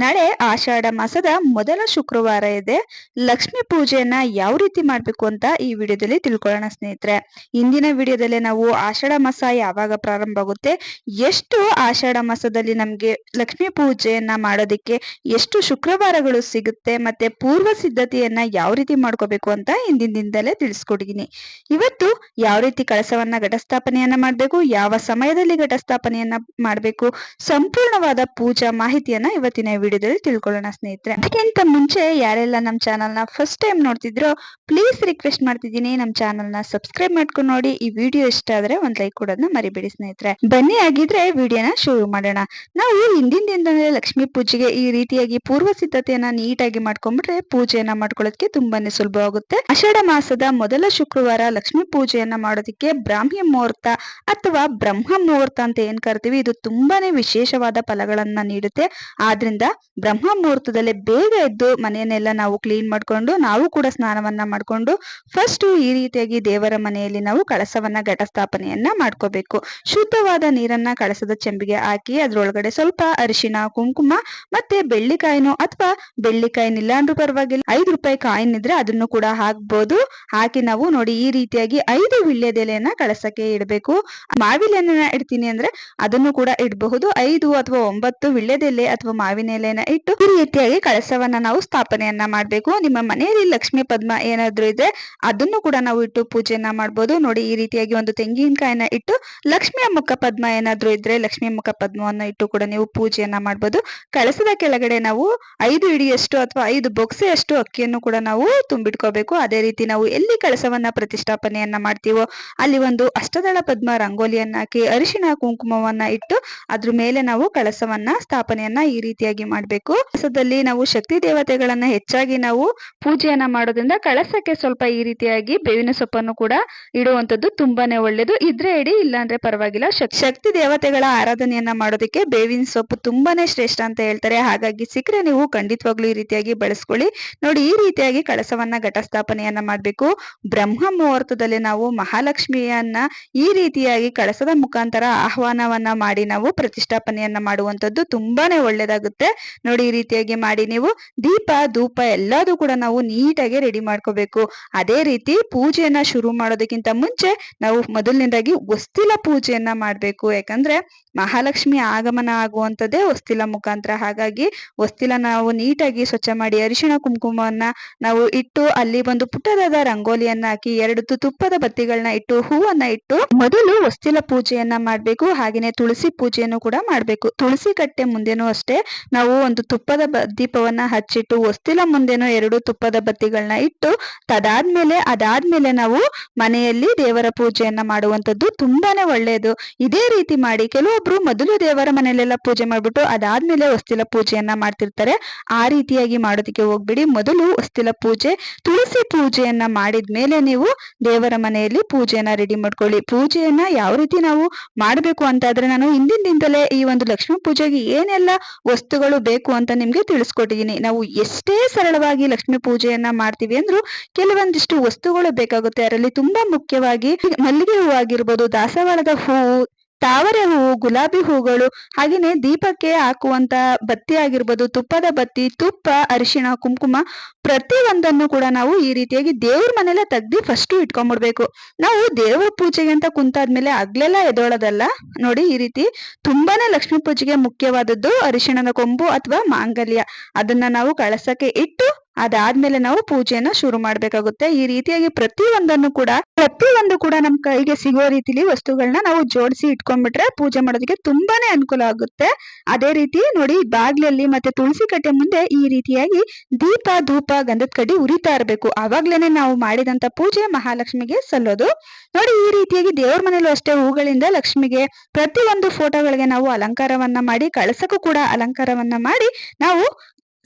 ನಾಳೆ ಆಷಾಢ ಮಾಸದ ಮೊದಲ ಶುಕ್ರವಾರ ಇದೆ. ಲಕ್ಷ್ಮಿ ಪೂಜೆಯನ್ನ ಯಾವ ರೀತಿ ಮಾಡ್ಬೇಕು ಅಂತ ಈ ವಿಡಿಯೋದಲ್ಲಿ ತಿಳ್ಕೊಳ್ಳೋಣ ಸ್ನೇಹಿತರೆ. ಇಂದಿನ ವಿಡಿಯೋದಲ್ಲಿ ನಾವು ಆಷಾಢ ಮಾಸ ಯಾವಾಗ ಪ್ರಾರಂಭ ಆಗುತ್ತೆ, ಎಷ್ಟು ಆಷಾಢ ಮಾಸದಲ್ಲಿ ನಮ್ಗೆ ಲಕ್ಷ್ಮೀ ಪೂಜೆಯನ್ನ ಮಾಡೋದಿಕ್ಕೆ ಎಷ್ಟು ಶುಕ್ರವಾರಗಳು ಸಿಗುತ್ತೆ, ಮತ್ತೆ ಪೂರ್ವ ಸಿದ್ಧತೆಯನ್ನ ಯಾವ ರೀತಿ ಮಾಡ್ಕೋಬೇಕು ಅಂತ ಇಂದಿನಿಂದಲೇ ದಿನದಲ್ಲೇ ತಿಳಿಸ್ಕೊಟ್ಟಿದ್ದೀನಿ ಇವತ್ತು ಯಾವ ರೀತಿ ಕಳಸವನ್ನ ಘಟಸ್ಥಾಪನೆಯನ್ನ ಮಾಡ್ಬೇಕು, ಯಾವ ಸಮಯದಲ್ಲಿ ಘಟಸ್ಥಾಪನೆಯನ್ನ ಮಾಡಬೇಕು, ಸಂಪೂರ್ಣವಾದ ಪೂಜಾ ಮಾಹಿತಿಯನ್ನ ಇವತ್ತಿನ ವಿಡಿಯೋದಲ್ಲಿ ತಿಳ್ಕೊಳ್ಳೋಣ ಸ್ನೇಹಿತರೆ. ಅದಕ್ಕಿಂತ ಮುಂಚೆ ಯಾರೆಲ್ಲ ನಮ್ಮ ಚಾನಲ್ನ ಫಸ್ಟ್ ಟೈಮ್ ನೋಡ್ತಿದ್ರು ಪ್ಲೀಸ್ ರಿಕ್ವೆಸ್ಟ್ ಮಾಡ್ತಿದ್ದೀನಿ. ನಮ್ಮ ಚಾನಲ್ನ ಸಬ್ಸ್ಕ್ರೈಬ್ ಮಾಡ್ಕೊಂಡು ನೋಡಿ. ಈ ವಿಡಿಯೋ ಇಷ್ಟ ಆದ್ರೆ ಒಂದ್ ಲೈಕ್ ಕೊಡೋದನ್ನ ಮರಿಬೇಡಿ ಸ್ನೇಹಿತರೆ. ಬನ್ನಿ ಆಗಿದ್ರೆ ವಿಡಿಯೋನ ಶುರು ಮಾಡೋಣ. ನಾವು ಹಿಂದಿನ ದಿನದಲ್ಲಿ ಲಕ್ಷ್ಮೀ ಪೂಜೆಗೆ ಈ ರೀತಿಯಾಗಿ ಪೂರ್ವ ಸಿದ್ಧತೆಯನ್ನ ನೀಟಾಗಿ ಮಾಡ್ಕೊಂಡ್ಬಿಟ್ರೆ ಪೂಜೆಯನ್ನ ಮಾಡ್ಕೊಳ್ಳೋದಕ್ಕೆ ತುಂಬಾನೇ ಸುಲಭ ಆಗುತ್ತೆ. ಆಷಾಢ ಮಾಸದ ಮೊದಲ ಶುಕ್ರವಾರ ಲಕ್ಷ್ಮೀ ಪೂಜೆಯನ್ನ ಮಾಡೋದಕ್ಕೆ ಬ್ರಾಹ್ಮಿ ಮುಹೂರ್ತ ಅಥವಾ ಬ್ರಹ್ಮ ಮುಹೂರ್ತ ಅಂತ ಏನ್ ಕರಿತೀವಿ, ಇದು ತುಂಬಾನೇ ವಿಶೇಷವಾದ ಫಲಗಳನ್ನ ನೀಡುತ್ತೆ. ಆದ್ರಿಂದ ಬ್ರಹ್ಮ ಮುಹೂರ್ತದಲ್ಲೇ ಬೇಗ ಎದ್ದು ಮನೆಯನ್ನೆಲ್ಲ ನಾವು ಕ್ಲೀನ್ ಮಾಡ್ಕೊಂಡು ನಾವು ಕೂಡ ಸ್ನಾನವನ್ನ ಮಾಡ್ಕೊಂಡು ಫಸ್ಟ್ ಈ ರೀತಿಯಾಗಿ ದೇವರ ಮನೆಯಲ್ಲಿ ನಾವು ಕಳಸವನ್ನ ಘಟಸ್ಥಾಪನೆಯನ್ನ ಮಾಡ್ಕೋಬೇಕು. ಶುದ್ಧವಾದ ನೀರನ್ನ ಕಳಸದ ಚೆಂಬಿಗೆ ಹಾಕಿ ಅದ್ರೊಳಗಡೆ ಸ್ವಲ್ಪ ಅರಿಶಿನ ಕುಂಕುಮ ಮತ್ತೆ ಬೆಳ್ಳಿಕಾಯಿನೋ ಅಥವಾ ಬೆಳ್ಳಿಕಾಯಿನ ಇಲ್ಲ ಅಂದ್ರೂ ಪರವಾಗಿಲ್ಲ, ಐದು ರೂಪಾಯಿ ಕಾಯಿನ್ ಇದ್ರೆ ಅದನ್ನು ಕೂಡ ಹಾಕ್ಬೋದು. ಹಾಕಿ ನಾವು ನೋಡಿ ಈ ರೀತಿಯಾಗಿ ಐದು ವಿಳ್ಯದೆಲೆಯನ್ನ ಕಳಸಕ್ಕೆ ಇಡಬೇಕು. ಮಾವಿಲೆನ ಇಡ್ತೀನಿ ಅಂದ್ರೆ ಅದನ್ನು ಕೂಡ ಇಡಬಹುದು. ಐದು ಅಥವಾ ಒಂಬತ್ತು ವಿಳ್ಯದೆಲೆ ಅಥವಾ ಮಾವಿನ ಎಲೆನ ಇಟ್ಟು ಈ ರೀತಿಯಾಗಿ ಕಳಸವನ್ನ ನಾವು ಸ್ಥಾಪನೆಯನ್ನ ಮಾಡ್ಬೇಕು. ನಿಮ್ಮ ಮನೆಯಲ್ಲಿ ಲಕ್ಷ್ಮೀ ಪದ್ಮ ಏನಾದ್ರು ಇದ್ರೆ ಅದನ್ನು ಕೂಡ ನಾವು ಇಟ್ಟು ಪೂಜೆಯನ್ನ ಮಾಡಬಹುದು ನೋಡಿ, ಈ ರೀತಿಯಾಗಿ ಒಂದು ತೆಂಗಿನಕಾಯಿನ ಇಟ್ಟು ಲಕ್ಷ್ಮಿಯ ಮುಖ ಪದ್ಮ ಏನಾದ್ರು ಇದ್ರೆ ಲಕ್ಷ್ಮೀ ಮುಖ ಪದ್ಮವನ್ನ ಇಟ್ಟು ಕೂಡ ನೀವು ಪೂಜೆಯನ್ನ ಮಾಡಬಹುದು ಕಳಸದ ಕೆಳಗಡೆ ನಾವು ಐದು ಇಡಿಯಷ್ಟು ಅಥವಾ ಐದು ಬೊಕ್ಸೆಯಷ್ಟು ಅಕ್ಕಿಯನ್ನು ಕೂಡ ನಾವು ತುಂಬಿಟ್ಕೋಬೇಕು. ಅದೇ ರೀತಿ ನಾವು ಎಲ್ಲಿ ಕಳಸವನ್ನ ಪ್ರತಿಷ್ಠಾಪನೆಯನ್ನ ಮಾಡ್ತೀವೋ ಅಲ್ಲಿ ಒಂದು ಅಷ್ಟದಳ ಪದ್ಮ ರಂಗೋಲಿಯನ್ನ ಹಾಕಿ ಅರಿಶಿನ ಕುಂಕುಮವನ್ನ ಇಟ್ಟು ಅದ್ರ ಮೇಲೆ ನಾವು ಕಳಸವನ್ನ ಸ್ಥಾಪನೆಯನ್ನ ಈ ರೀತಿಯಾಗಿ ಮಾಡ್ಬೇಕು. ಕಳಸದಲ್ಲಿ ನಾವು ಶಕ್ತಿ ದೇವತೆಗಳನ್ನ ಹೆಚ್ಚಾಗಿ ನಾವು ಪೂಜೆಯನ್ನ ಮಾಡೋದ್ರಿಂದ ಕಳಸಕ್ಕೆ ಸ್ವಲ್ಪ ಈ ರೀತಿಯಾಗಿ ಬೇವಿನ ಸೊಪ್ಪನ್ನು ಕೂಡ ಇಡುವಂತದ್ದು ತುಂಬಾನೇ ಒಳ್ಳೇದು. ಇದ್ರೆ ಇಡಿ, ಇಲ್ಲಾಂದ್ರೆ ಪರವಾಗಿಲ್ಲ. ಶಕ್ತಿ ದೇವತೆಗಳ ಆರಾಧನೆಯನ್ನ ಮಾಡೋದಕ್ಕೆ ಬೇವಿನ ಸೊಪ್ಪು ತುಂಬಾನೇ ಶ್ರೇಷ್ಠ ಅಂತ ಹೇಳ್ತಾರೆ. ಹಾಗಾಗಿ ಸಿಕ್ಕರೆ ನೀವು ಖಂಡಿತವಾಗ್ಲೂ ಈ ರೀತಿಯಾಗಿ ಬಳಸ್ಕೊಳ್ಳಿ. ನೋಡಿ, ಈ ರೀತಿಯಾಗಿ ಕಳಸವನ್ನ ಘಟಸ್ಥಾಪನೆಯನ್ನ ಮಾಡ್ಬೇಕು. ಬ್ರಹ್ಮ ಮುಹೂರ್ತದಲ್ಲಿ ನಾವು ಮಹಾಲಕ್ಷ್ಮಿಯನ್ನ ಈ ರೀತಿಯಾಗಿ ಕಳಸದ ಮುಖಾಂತರ ಆಹ್ವಾನವನ್ನ ಮಾಡಿ ನಾವು ಪ್ರತಿಷ್ಠಾಪನೆಯನ್ನ ಮಾಡುವಂತದ್ದು ತುಂಬಾನೇ ಒಳ್ಳೇದಾಗುತ್ತೆ. ನೋಡಿ ಈ ರೀತಿಯಾಗಿ ಮಾಡಿ ನೀವು ದೀಪ, ಧೂಪ ಎಲ್ಲದೂ ಕೂಡ ನಾವು ನೀಟಾಗಿ ರೆಡಿ ಮಾಡ್ಕೋಬೇಕು. ಅದೇ ರೀತಿ ಪೂಜೆಯನ್ನ ಶುರು ಮಾಡೋದಕ್ಕಿಂತ ಮುಂಚೆ ನಾವು ಮೊದಲನೇದಾಗಿ ಹೊಸ್ತಿಲ ಪೂಜೆಯನ್ನ ಮಾಡ್ಬೇಕು. ಯಾಕಂದ್ರೆ ಮಹಾಲಕ್ಷ್ಮಿ ಆಗಮನ ಆಗುವಂತದ್ದೇ ಹೊಸ್ತಿಲ ಮುಖಾಂತರ. ಹಾಗಾಗಿ ಹೊಸ್ತಿಲ ನಾವು ನೀಟಾಗಿ ಸ್ವಚ್ಛ ಮಾಡಿ ಅರಿಶಿಣ ಕುಂಕುಮವನ್ನ ನಾವು ಇಟ್ಟು ಅಲ್ಲಿ ಒಂದು ಪುಟ್ಟದಾದ ರಂಗೋಲಿಯನ್ನ ಹಾಕಿ ಎರಡು ತುಪ್ಪದ ಬತ್ತಿಗಳನ್ನ ಇಟ್ಟು ಹೂವನ್ನ ಇಟ್ಟು ಮೊದಲು ಹೊಸ್ತಿಲ ಪೂಜೆಯನ್ನ ಮಾಡ್ಬೇಕು. ಹಾಗೇನೆ ತುಳಸಿ ಪೂಜೆಯನ್ನು ಕೂಡ ಮಾಡ್ಬೇಕು. ತುಳಸಿ ಕಟ್ಟೆ ಮುಂದೆನೂ ಅಷ್ಟೇ. ನಾವು ಒಂದು ತುಪ್ಪದ ದೀಪವನ್ನ ಹಚ್ಚಿಟ್ಟು, ಹೊಸ್ತಿಲ ಮುಂದೆನೂ ಎರಡು ತುಪ್ಪದ ಬತ್ತಿಗಳನ್ನ ಇಟ್ಟು, ತದಾದ್ಮೇಲೆ, ಅದಾದ್ಮೇಲೆ ನಾವು ಮನೆಯಲ್ಲಿ ದೇವರ ಪೂಜೆಯನ್ನ ಮಾಡುವಂತದ್ದು ತುಂಬಾನೇ ಒಳ್ಳೆಯದು ಇದೇ ರೀತಿ ಮಾಡಿ, ಕೆಲವೊಬ್ರು ಮೊದಲು ದೇವರ ಮನೆಯಲ್ಲೆಲ್ಲ ಪೂಜೆ ಮಾಡ್ಬಿಟ್ಟು, ಅದಾದ್ಮೇಲೆ ಹೊಸ್ತಿಲ ಪೂಜೆಯನ್ನ ಮಾಡ್ತಿರ್ತಾರೆ. ಆ ರೀತಿಯಾಗಿ ಮಾಡೋದಕ್ಕೆ ಹೋಗ್ಬಿಡಿ. ಮೊದಲು ಹೊಸ್ತಿಲ ಪೂಜೆ, ತುಳಸಿ ಪೂಜೆಯನ್ನ ಮಾಡಿದ್ಮೇಲೆ ನೀವು ದೇವರ ಮನೆಯಲ್ಲಿ ಪೂಜೆಯನ್ನ ರೆಡಿ ಮಾಡ್ಕೊಳ್ಳಿ. ಪೂಜೆಯನ್ನ ಯಾವ ರೀತಿ ನಾವು ಮಾಡಬೇಕು ಅಂತ ಆದ್ರೆ ನಾನು ಹಿಂದಿನ ದಿನದಲ್ಲೇ ಈ ಒಂದು ಲಕ್ಷ್ಮೀ ಪೂಜೆಗೆ ಏನೆಲ್ಲ ವಸ್ತುಗಳು ಬೇಕು ಅಂತ ನಿಮ್ಗೆ ತಿಳಿಸ್ಕೊಟ್ಟಿದ್ದೀನಿ. ನಾವು ಎಷ್ಟೇ ಸರಳವಾಗಿ ಲಕ್ಷ್ಮಿ ಪೂಜೆಯನ್ನ ಮಾಡ್ತೀವಿ ಅಂದ್ರು ಕೆಲವೊಂದಿಷ್ಟು ವಸ್ತುಗಳು ಬೇಕಾಗುತ್ತೆ. ಅದರಲ್ಲಿ ತುಂಬಾ ಮುಖ್ಯವಾಗಿ ಮಲ್ಲಿಗೆ ಹೂವು ಆಗಿರ್ಬೋದು, ದಾಸವಾಳದ ಹೂವು ತಾವರೆ ಹೂವು, ಗುಲಾಬಿ ಹೂಗಳು, ಹಾಗೇನೆ ದೀಪಕ್ಕೆ ಹಾಕುವಂತ ಬತ್ತಿ ಆಗಿರ್ಬೋದು, ತುಪ್ಪದ ಬತ್ತಿ, ತುಪ್ಪ, ಅರಿಶಿಣ, ಕುಂಕುಮ ಪ್ರತಿ ಒಂದನ್ನು ಕೂಡ ನಾವು ಈ ರೀತಿಯಾಗಿ ದೇವ್ರ ಮನೆಯಲ್ಲೇ ತೆಗ್ದು ಫಸ್ಟ್ ಇಟ್ಕೊಂಡ್ಬಿಡ್ಬೇಕು ನಾವು ದೇವ್ರ ಪೂಜೆಗೆ ಅಂತ ಕುಂತಾದ್ಮೇಲೆ ಅಗ್ಲೆಲ್ಲ ಎದೋಳದಲ್ಲ? ನೋಡಿ ಈ ರೀತಿ ತುಂಬಾನೇ ಲಕ್ಷ್ಮಿ ಪೂಜೆಗೆ ಮುಖ್ಯವಾದದ್ದು ಅರಿಶಿಣದ ಕೊಂಬು ಅಥವಾ ಮಾಂಗಲ್ಯ. ಅದನ್ನ ನಾವು ಕಳಸಕ್ಕೆ ಇಟ್ಟು ಅದಾದ್ಮೇಲೆ ನಾವು ಪೂಜೆನ ಶುರು ಮಾಡ್ಬೇಕಾಗುತ್ತೆ. ಈ ರೀತಿಯಾಗಿ ಪ್ರತಿಯೊಂದನ್ನು ಕೂಡ ಪ್ರತಿ ಒಂದು ಕೂಡ ನಮ್ಮ ಕೈಗೆ ಸಿಗೋ ರೀತಿಲಿ ವಸ್ತುಗಳನ್ನ ನಾವು ಜೋಡಿಸಿ ಇಟ್ಕೊಂಡ್ಬಿಟ್ರೆ ಪೂಜೆ ಮಾಡೋದಕ್ಕೆ ತುಂಬಾನೇ ಅನುಕೂಲ ಆಗುತ್ತೆ. ಅದೇ ರೀತಿ ನೋಡಿ, ಬಾಗ್ಲಲ್ಲಿ ಮತ್ತೆ ತುಳಸಿ ಕಟ್ಟೆ ಮುಂದೆ ಈ ರೀತಿಯಾಗಿ ದೀಪ, ಧೂಪ, ಗಂಧದ ಕಡ್ಡಿ ಉರಿತಾ ಇರಬೇಕು. ಆವಾಗ್ಲೇನೆ ನಾವು ಮಾಡಿದಂತ ಪೂಜೆ ಮಹಾಲಕ್ಷ್ಮಿಗೆ ಸಲ್ಲೋದು. ನೋಡಿ, ಈ ರೀತಿಯಾಗಿ ದೇವ್ರ ಮನೆಯಲ್ಲೂ ಅಷ್ಟೇ ಹೂಗಳಿಂದ ಲಕ್ಷ್ಮಿಗೆ ಪ್ರತಿ ಫೋಟೋಗಳಿಗೆ ನಾವು ಅಲಂಕಾರವನ್ನ ಮಾಡಿ, ಕಳಸಕ್ಕೂ ಕೂಡ ಅಲಂಕಾರವನ್ನ ಮಾಡಿ ನಾವು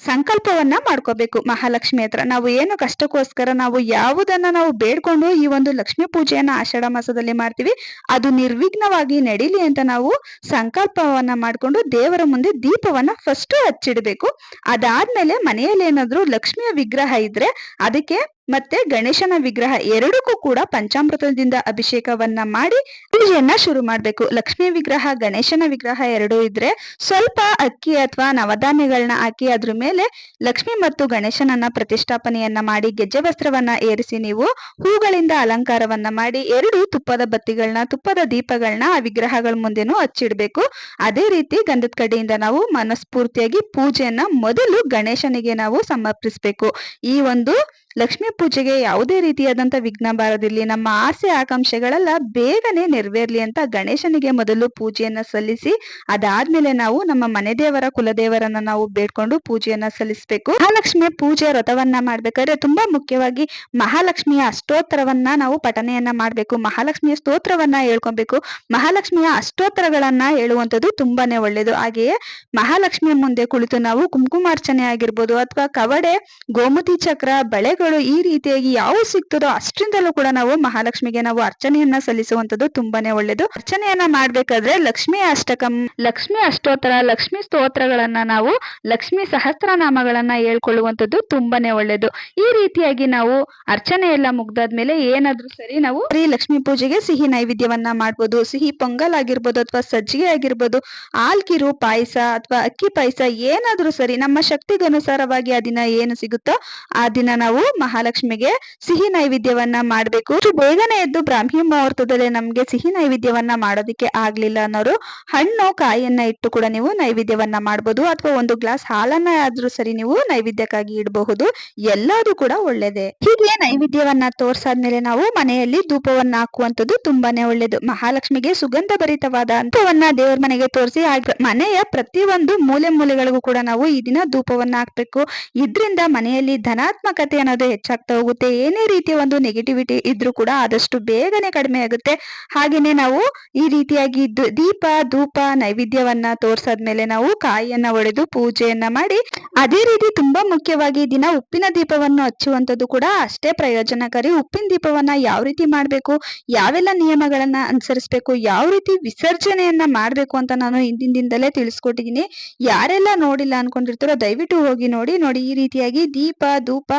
ಸಂಕಲ್ಪವನ್ನ ಮಾಡ್ಕೋಬೇಕು ಮಹಾಲಕ್ಷ್ಮಿ ಹತ್ರ. ನಾವು ಏನು ಕಷ್ಟಕ್ಕೋಸ್ಕರ ನಾವು ಯಾವುದನ್ನ ನಾವು ಬೇಡ್ಕೊಂಡು ಈ ಒಂದು ಲಕ್ಷ್ಮೀ ಪೂಜೆಯನ್ನ ಆಷಾಢ ಮಾಸದಲ್ಲಿ ಮಾಡ್ತೀವಿ, ಅದು ನಿರ್ವಿಘ್ನವಾಗಿ ನಡೀಲಿ ಅಂತ ನಾವು ಸಂಕಲ್ಪವನ್ನ ಮಾಡ್ಕೊಂಡು ದೇವರ ಮುಂದೆ ದೀಪವನ್ನ ಫಸ್ಟ್ ಹಚ್ಚಿಡ್ಬೇಕು. ಅದಾದ್ಮೇಲೆ ಮನೆಯಲ್ಲಿ ಏನಾದ್ರು ಲಕ್ಷ್ಮಿಯ ವಿಗ್ರಹ ಇದ್ರೆ ಅದಕ್ಕೆ ಮತ್ತೆ ಗಣೇಶನ ವಿಗ್ರಹ ಎರಡಕ್ಕೂ ಕೂಡ ಪಂಚಾಮೃತದಿಂದ ಅಭಿಷೇಕವನ್ನ ಮಾಡಿ ಪೂಜೆಯನ್ನ ಶುರು ಮಾಡ್ಬೇಕು. ಲಕ್ಷ್ಮೀ ವಿಗ್ರಹ, ಗಣೇಶನ ವಿಗ್ರಹ ಎರಡು ಇದ್ರೆ ಸ್ವಲ್ಪ ಅಕ್ಕಿ ಅಥವಾ ನವಧಾನ್ಯಗಳನ್ನ ಹಾಕಿ ಅದ್ರ ಮೇಲೆ ಲಕ್ಷ್ಮಿ ಮತ್ತು ಗಣೇಶನನ್ನ ಪ್ರತಿಷ್ಠಾಪನೆಯನ್ನ ಮಾಡಿ, ಗೆಜ್ಜೆ ವಸ್ತ್ರವನ್ನ ಏರಿಸಿ ನೀವು ಹೂಗಳಿಂದ ಅಲಂಕಾರವನ್ನ ಮಾಡಿ ಎರಡು ತುಪ್ಪದ ಬತ್ತಿಗಳನ್ನ ತುಪ್ಪದ ದೀಪಗಳನ್ನ ಆ ವಿಗ್ರಹಗಳ ಮುಂದೆನೂ ಹಚ್ಚಿಡ್ಬೇಕು. ಅದೇ ರೀತಿ ಗಂಧದ ಕಡೆಯಿಂದ ನಾವು ಮನಸ್ಫೂರ್ತಿಯಾಗಿ ಪೂಜೆಯನ್ನ ಮೊದಲು ಗಣೇಶನಿಗೆ ನಾವು ಸಮರ್ಪಿಸಬೇಕು. ಈ ಒಂದು ಲಕ್ಷ್ಮೀ ಪೂಜೆಗೆ ಯಾವುದೇ ರೀತಿಯಾದಂತ ವಿಘ್ನ ಬಾರದಿರಲಿ, ನಮ್ಮ ಆಸೆ ಆಕಾಂಕ್ಷೆಗಳೆಲ್ಲ ಬೇಗನೆ ನೆರವೇರ್ಲಿ ಅಂತ ಗಣೇಶನಿಗೆ ಮೊದಲು ಪೂಜೆಯನ್ನ ಸಲ್ಲಿಸಿ, ಅದಾದ್ಮೇಲೆ ನಾವು ನಮ್ಮ ಮನೆ ದೇವರ, ಕುಲದೇವರನ್ನ ನಾವು ಬೇಡ್ಕೊಂಡು ಪೂಜೆಯನ್ನ ಸಲ್ಲಿಸಬೇಕು. ಮಹಾಲಕ್ಷ್ಮಿ ಪೂಜೆ ವ್ರತವನ್ನ ಮಾಡ್ಬೇಕಾದ್ರೆ ತುಂಬಾ ಮುಖ್ಯವಾಗಿ ಮಹಾಲಕ್ಷ್ಮಿಯ ಅಷ್ಟೋತ್ತರವನ್ನ ನಾವು ಪಠನೆಯನ್ನ ಮಾಡ್ಬೇಕು. ಮಹಾಲಕ್ಷ್ಮಿಯ ಸ್ತೋತ್ರವನ್ನ ಹೇಳ್ಕೊಬೇಕು. ಮಹಾಲಕ್ಷ್ಮಿಯ ಅಷ್ಟೋತ್ತರಗಳನ್ನ ಹೇಳುವಂತದ್ದು ತುಂಬಾನೇ ಒಳ್ಳೇದು. ಹಾಗೆಯೇ ಮಹಾಲಕ್ಷ್ಮಿಯ ಮುಂದೆ ಕುಳಿತು ನಾವು ಕುಂಕುಮಾರ್ಚನೆ ಆಗಿರ್ಬೋದು ಅಥವಾ ಕವಡೆ, ಗೋಮತಿ ಚಕ್ರ, ಬಳೆಗಳು ಈ ರೀತಿಯಾಗಿ ಯಾವ ಸಿಗ್ತದೋ ಅಷ್ಟರಿಂದಲೂ ಕೂಡ ನಾವು ಮಹಾಲಕ್ಷ್ಮಿಗೆ ನಾವು ಅರ್ಚನೆಯನ್ನ ಸಲ್ಲಿಸುವಂತದ್ದು ತುಂಬಾನೇ ಒಳ್ಳೇದು. ಅರ್ಚನೆಯನ್ನ ಮಾಡ್ಬೇಕಾದ್ರೆ ಲಕ್ಷ್ಮಿ ಅಷ್ಟಕಂ, ಲಕ್ಷ್ಮಿ ಅಷ್ಟೋತ್ತರ, ಲಕ್ಷ್ಮಿ ಸ್ತೋತ್ರಗಳನ್ನ ನಾವು ಲಕ್ಷ್ಮಿ ಸಹಸ್ರನಾಮಗಳನ್ನ ಹೇಳ್ಕೊಳ್ಳುವಂತದ್ದು ತುಂಬಾನೇ ಒಳ್ಳೇದು. ಈ ರೀತಿಯಾಗಿ ನಾವು ಅರ್ಚನೆ ಎಲ್ಲ ಮುಗ್ದಾದ್ಮೇಲೆ ಏನಾದ್ರೂ ಸರಿ ನಾವು ಶ್ರೀ ಲಕ್ಷ್ಮಿ ಪೂಜೆಗೆ ಸಿಹಿ ನೈವೇದ್ಯವನ್ನ ಮಾಡ್ಬೋದು. ಸಿಹಿ ಪೊಂಗಲ್ ಆಗಿರ್ಬೋದು ಅಥವಾ ಸಜ್ಜಿಗೆ ಆಗಿರ್ಬೋದು ಆಲ್ಕಿರು ಪಾಯಸ ಅಥವಾ ಅಕ್ಕಿ ಪಾಯಸ ಏನಾದ್ರೂ ಸರಿ ನಮ್ಮ ಶಕ್ತಿಗನುಸಾರವಾಗಿ ಆ ದಿನ ಏನು ಸಿಗುತ್ತೋ ಆ ದಿನ ನಾವು ಮಹಾಲಕ್ಷ್ಮಿಗೆ ಸಿಹಿ ನೈವೇದ್ಯವನ್ನ ಮಾಡ್ಬೇಕು. ಬೇಗನೆ ಎದ್ದು ಬ್ರಾಹ್ಮಿ ಮುಹೂರ್ತದಲ್ಲಿ ನಮ್ಗೆ ಸಿಹಿ ನೈವೇದ್ಯವನ್ನ ಮಾಡೋದಿಕ್ಕೆ ಆಗ್ಲಿಲ್ಲ ಅನ್ನೋರು ಹಣ್ಣು, ಕಾಯಿಯನ್ನ ಇಟ್ಟು ಕೂಡ ನೀವು ನೈವೇದ್ಯವನ್ನ ಮಾಡಬಹುದು ಅಥವಾ ಒಂದು ಗ್ಲಾಸ್ ಹಾಲನ್ನ ಆದ್ರೂ ಸರಿ ನೀವು ನೈವೇದ್ಯಕ್ಕಾಗಿ ಇಡಬಹುದು. ಎಲ್ಲದೂ ಕೂಡ ಒಳ್ಳೇದೇ. ಹೀಗೆ ನೈವೇದ್ಯವನ್ನ ತೋರ್ಸಾದ್ಮೇಲೆ ನಾವು ಮನೆಯಲ್ಲಿ ಧೂಪವನ್ನ ಹಾಕುವಂತದ್ದು ತುಂಬಾನೇ ಒಳ್ಳೇದು. ಮಹಾಲಕ್ಷ್ಮಿಗೆ ಸುಗಂಧ ಭರಿತವಾದ ಧೂಪವನ್ನ ದೇವರ ಮನೆಗೆ ತೋರಿಸಿ ಮನೆಯ ಪ್ರತಿಯೊಂದು ಮೂಲೆ ಮೂಲೆಗಳಿಗೂ ಕೂಡ ನಾವು ಈ ದಿನ ಧೂಪವನ್ನ ಹಾಕ್ಬೇಕು. ಇದ್ರಿಂದ ಮನೆಯಲ್ಲಿ ಧನಾತ್ಮಕತೆ ಅನ್ನೋದು ಹೆಚ್ಚಾಗ್ತಾ ಹೋಗುತ್ತೆ. ಏನೇ ರೀತಿಯ ಒಂದು ನೆಗೆಟಿವಿಟಿ ಇದ್ರೂ ಕೂಡ ಆದಷ್ಟು ಬೇಗನೆ ಕಡಿಮೆ ಆಗುತ್ತೆ. ಹಾಗೇನೆ ನಾವು ಈ ರೀತಿಯಾಗಿ ದೀಪ, ಧೂಪ, ನೈವೇದ್ಯವನ್ನ ತೋರ್ಸಾದ್ಮೇಲೆ ನಾವು ಕಾಯಿಯನ್ನ ಒಡೆದು ಪೂಜೆಯನ್ನ ಮಾಡಿ, ಅದೇ ರೀತಿ ತುಂಬಾ ಮುಖ್ಯವಾಗಿ ದಿನ ಉಪ್ಪಿನ ದೀಪವನ್ನು ಹಚ್ಚುವಂತದ್ದು ಕೂಡ ಅಷ್ಟೇ ಪ್ರಯೋಜನಕಾರಿ. ಉಪ್ಪಿನ ದೀಪವನ್ನ ಯಾವ ರೀತಿ ಮಾಡ್ಬೇಕು, ಯಾವೆಲ್ಲ ನಿಯಮಗಳನ್ನ ಅನುಸರಿಸಬೇಕು, ಯಾವ ರೀತಿ ವಿಸರ್ಜನೆಯನ್ನ ಮಾಡ್ಬೇಕು ಅಂತ ನಾನು ಹಿಂದಿನ ದಿನದಲ್ಲೇ ತಿಳಿಸ್ಕೊಟ್ಟಿದ್ದೀನಿ. ಯಾರೆಲ್ಲ ನೋಡಿಲ್ಲ ಅನ್ಕೊಂಡಿರ್ತಾರೋ ದಯವಿಟ್ಟು ಹೋಗಿ ನೋಡಿ ನೋಡಿ ಈ ರೀತಿಯಾಗಿ ದೀಪ, ಧೂಪ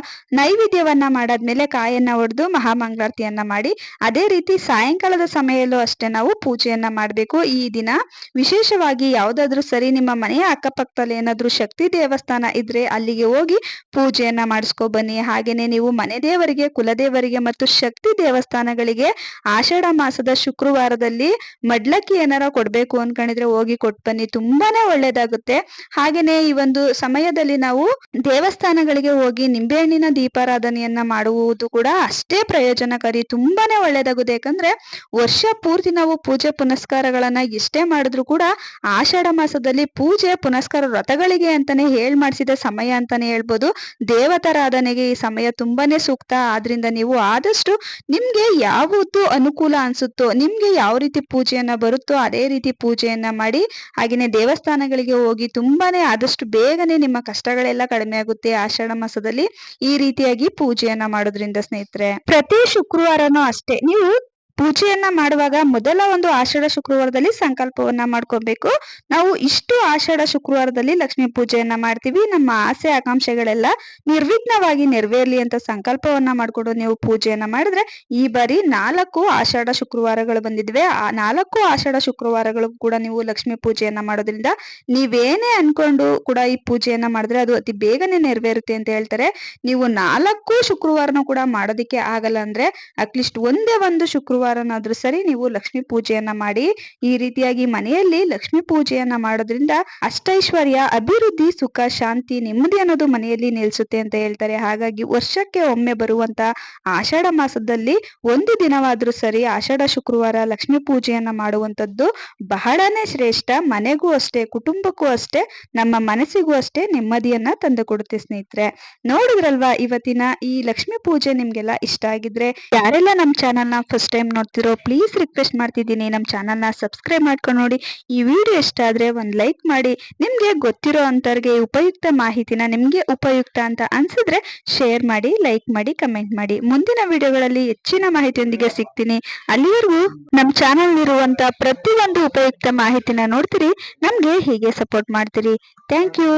ನೈವೇದ್ಯವನ್ನ ಮಾಡಾದ್ಮೇಲೆ ಕಾಯನ್ನ ಒಡೆದು ಮಹಾಮಂಗಳಾರತಿಯನ್ನ ಮಾಡಿ, ಅದೇ ರೀತಿ ಸಾಯಂಕಾಲದ ಸಮಯಲ್ಲೂ ಅಷ್ಟೇ ನಾವು ಪೂಜೆಯನ್ನ ಮಾಡಬೇಕು. ಈ ದಿನ ವಿಶೇಷವಾಗಿ ಯಾವ್ದಾದ್ರು ಸರಿ ನಿಮ್ಮ ಮನೆಯ ಅಕ್ಕಪಕ್ಕದಲ್ಲಿ ಏನಾದ್ರು ಶಕ್ತಿ ದೇವಸ್ಥಾನ ಇದ್ರೆ ಅಲ್ಲಿಗೆ ಹೋಗಿ ಪೂಜೆಯನ್ನ ಮಾಡಿಸ್ಕೊ ಬನ್ನಿ. ಹಾಗೇನೆ ನೀವು ಮನೆ ದೇವರಿಗೆ ಕುಲದೇವರಿಗೆ ಮತ್ತು ಶಕ್ತಿ ದೇವಸ್ಥಾನಗಳಿಗೆ ಆಷಾಢ ಮಾಸದ ಶುಕ್ರವಾರದಲ್ಲಿ ಮಡ್ಲಕ್ಕಿ ಏನಾರ ಕೊಡ್ಬೇಕು ಅನ್ಕೊಂಡಿದ್ರೆ ಹೋಗಿ ಕೊಟ್ ಬನ್ನಿ. ತುಂಬಾನೇ ಒಳ್ಳೇದಾಗುತ್ತೆ. ಹಾಗೇನೆ ಈ ಒಂದು ಸಮಯದಲ್ಲಿ ನಾವು ದೇವಸ್ಥಾನಗಳಿಗೆ ಹೋಗಿ ನಿಂಬೆಹಣ್ಣಿನ ದೀಪಾರಾಧನೆಯನ್ನ ಮಾಡುವುದು ಕೂಡ ಅಷ್ಟೇ ಪ್ರಯೋಜನಕಾರಿ, ತುಂಬಾನೇ ಒಳ್ಳೇದಾಗುತ್ತೆ. ಯಾಕಂದ್ರೆ ವರ್ಷ ಪೂರ್ತಿ ನಾವು ಪೂಜೆ ಪುನಸ್ಕಾರಗಳನ್ನ ಎಷ್ಟೇ ಮಾಡಿದ್ರು ಕೂಡ ಆಷಾಢ ಮಾಸದಲ್ಲಿ ಪೂಜೆ ಪುನಸ್ಕಾರ ವ್ರತಗಳಿಗೆ ಅಂತಾನೆ ಹೇಳ್ ಮಾಡಿಸಿದ ಸಮಯ ಅಂತಾನೆ ಹೇಳ್ಬೋದು. ದೇವತಾರಾಧನೆಗೆ ಈ ಸಮಯ ತುಂಬಾನೇ ಸೂಕ್ತ. ಆದ್ರಿಂದ ನೀವು ಆದಷ್ಟು ನಿಮ್ಗೆ ಯಾವುದು ಅನುಕೂಲ ಅನ್ಸುತ್ತೋ, ನಿಮ್ಗೆ ಯಾವ ರೀತಿ ಪೂಜೆಯನ್ನ ಬರುತ್ತೋ ಅದೇ ರೀತಿ ಪೂಜೆಯನ್ನ ಮಾಡಿ ಹಾಗೇನೆ ದೇವಸ್ಥಾನಗಳಿಗೆ ಹೋಗಿ ತುಂಬಾನೇ ಆದಷ್ಟು ಬೇಗನೆ ನಿಮ್ಮ ಕಷ್ಟಗಳೆಲ್ಲ ಕಡಿಮೆ ಆಗುತ್ತೆ. ಆಷಾಢ ಮಾಸದಲ್ಲಿ ಈ ರೀತಿಯಾಗಿ ಪೂಜೆಯನ್ನ ಮಾಡೋದ್ರಿಂದ ಸ್ನೇಹಿತರೆ ಪ್ರತಿ ಶುಕ್ರವಾರನೂ ಅಷ್ಟೇ ನೀವು ಪೂಜೆಯನ್ನ ಮಾಡುವಾಗ ಮೊದಲ ಒಂದು ಆಷಾಢ ಶುಕ್ರವಾರದಲ್ಲಿ ಸಂಕಲ್ಪವನ್ನ ಮಾಡ್ಕೋಬೇಕು. ನಾವು ಇಷ್ಟು ಆಷಾಢ ಶುಕ್ರವಾರದಲ್ಲಿ ಲಕ್ಷ್ಮೀ ಪೂಜೆಯನ್ನ ಮಾಡ್ತೀವಿ. ನಮ್ಮ ಆಸೆ, ಆಕಾಂಕ್ಷೆಗಳೆಲ್ಲ ನಿರ್ವಿಘ್ನವಾಗಿ ನೆರವೇರ್ಲಿ ಅಂತ ಸಂಕಲ್ಪವನ್ನ ಮಾಡ್ಕೊಂಡು ನೀವು ಪೂಜೆಯನ್ನ ಮಾಡಿದ್ರೆ ಈ ಬಾರಿ ನಾಲ್ಕು ಆಷಾಢ ಶುಕ್ರವಾರಗಳು ಬಂದಿದ್ವೆ. ಆ ನಾಲ್ಕು ಆಷಾಢ ಶುಕ್ರವಾರಗಳು ಕೂಡ ನೀವು ಲಕ್ಷ್ಮೀ ಪೂಜೆಯನ್ನ ಮಾಡೋದ್ರಿಂದ ನೀವೇನೇ ಅನ್ಕೊಂಡು ಕೂಡ ಈ ಪೂಜೆಯನ್ನ ಮಾಡಿದ್ರೆ ಅದು ಅತಿ ಬೇಗನೆ ನೆರವೇರುತ್ತೆ ಅಂತ ಹೇಳ್ತಾರೆ. ನೀವು ನಾಲ್ಕು ಶುಕ್ರವಾರನೂ ಕೂಡ ಮಾಡೋದಿಕ್ಕೆ ಆಗಲ್ಲ ಅಂದ್ರೆ ಅಟ್ಲೀಸ್ಟ್ ಒಂದೇ ಒಂದು ಶುಕ್ರವಾರ ಶುಕ್ರವಾರನಾದ್ರೂ ಸರಿ ನೀವು ಲಕ್ಷ್ಮಿ ಪೂಜೆಯನ್ನ ಮಾಡಿ, ಈ ರೀತಿಯಾಗಿ ಮನೆಯಲ್ಲಿ ಲಕ್ಷ್ಮಿ ಪೂಜೆಯನ್ನ ಮಾಡೋದ್ರಿಂದ ಅಷ್ಟೈಶ್ವರ್ಯ, ಅಭಿವೃದ್ಧಿ, ಸುಖ, ಶಾಂತಿ ನೆಮ್ಮದಿ ಅನ್ನೋದು ಮನೆಯಲ್ಲಿ ನಿಲ್ಸುತ್ತೆ ಅಂತ ಹೇಳ್ತಾರೆ. ಹಾಗಾಗಿ ವರ್ಷಕ್ಕೆ ಒಮ್ಮೆ ಬರುವಂತ ಆಷಾಢ ಮಾಸದಲ್ಲಿ ಒಂದು ದಿನವಾದ್ರೂ ಸರಿ ಆಷಾಢ ಶುಕ್ರವಾರ ಲಕ್ಷ್ಮಿ ಪೂಜೆಯನ್ನ ಮಾಡುವಂತದ್ದು ಬಹಳನೇ ಶ್ರೇಷ್ಠ. ಮನೆಗೂ ಅಷ್ಟೇ, ಕುಟುಂಬಕ್ಕೂ ಅಷ್ಟೇ, ನಮ್ಮ ಮನಸ್ಸಿಗೂ ಅಷ್ಟೇ ನೆಮ್ಮದಿಯನ್ನ ತಂದು ಕೊಡುತ್ತೆ ಸ್ನೇಹಿತರೆ. ನೋಡಿದ್ರಲ್ವಾ ಇವತ್ತಿನ ಈ ಲಕ್ಷ್ಮಿ ಪೂಜೆ ನಿಮ್ಗೆಲ್ಲ ಇಷ್ಟ ಆಗಿದ್ರೆ? ಯಾರೆಲ್ಲ ನಮ್ಮ ಚಾನಲ್ನ ಫಸ್ಟ್ ಟೈಮ್ ನೋಡ್ತಿರೋ ಪ್ಲೀಸ್ ರಿಕ್ವೆಸ್ಟ್ ಮಾಡ್ತಿದ್ದೀನಿ. ನಮ್ಮ ಚಾನಲ್ನ ಸಬ್ಸ್ಕ್ರೈಬ್ ಮಾಡ್ಕೊಂಡು ನೋಡಿ. ಈ ವಿಡಿಯೋ ಇಷ್ಟ ಆದರೆ ಒಂದು ಲೈಕ್ ಮಾಡಿ. ನಿಮಗೆ ಗೊತ್ತಿರೋ ಅಂಥವ್ರಿಗೆ ಉಪಯುಕ್ತ ಮಾಹಿತಿನ ನಿಮಗೆ ಉಪಯುಕ್ತ ಅಂತ ಅನ್ಸಿದ್ರೆ ಶೇರ್ ಮಾಡಿ ಲೈಕ್ ಮಾಡಿ ಕಮೆಂಟ್ ಮಾಡಿ. ಮುಂದಿನ ವಿಡಿಯೋಗಳಲ್ಲಿ ಹೆಚ್ಚಿನ ಮಾಹಿತಿಯೊಂದಿಗೆ ಸಿಗ್ತೀನಿ. ಅಲ್ಲಿವರೆಗೂ ನಮ್ಮ ಚಾನಲ್ನಲ್ಲಿರುವಂಥ ಪ್ರತಿಯೊಂದು ಉಪಯುಕ್ತ ಮಾಹಿತಿನ ನೋಡ್ತೀರಿ. ನಮಗೆ ಹೀಗೆ ಸಪೋರ್ಟ್ ಮಾಡ್ತೀರಿ. Thank you